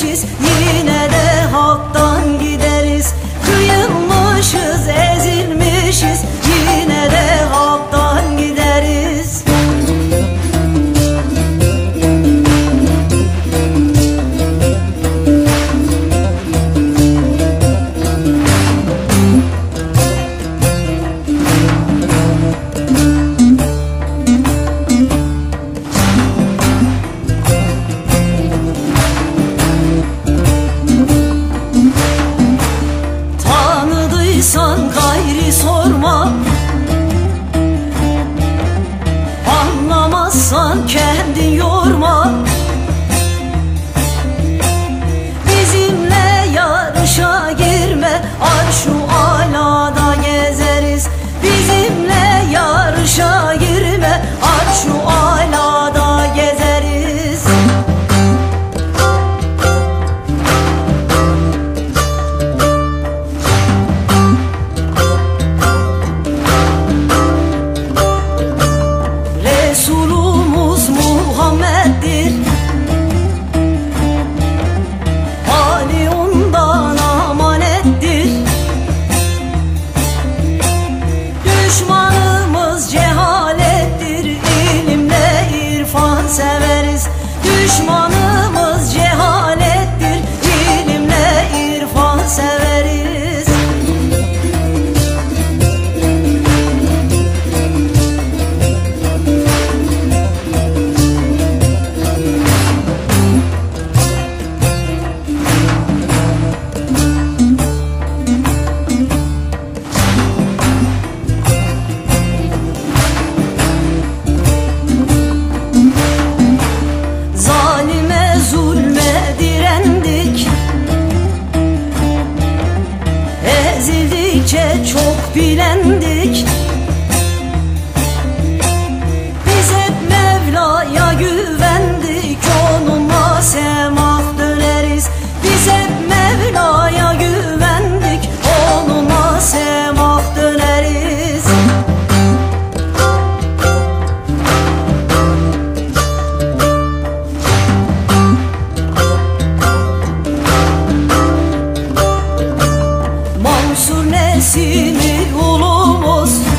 wishes. Gayri düşman bilendik sensin ey olamaz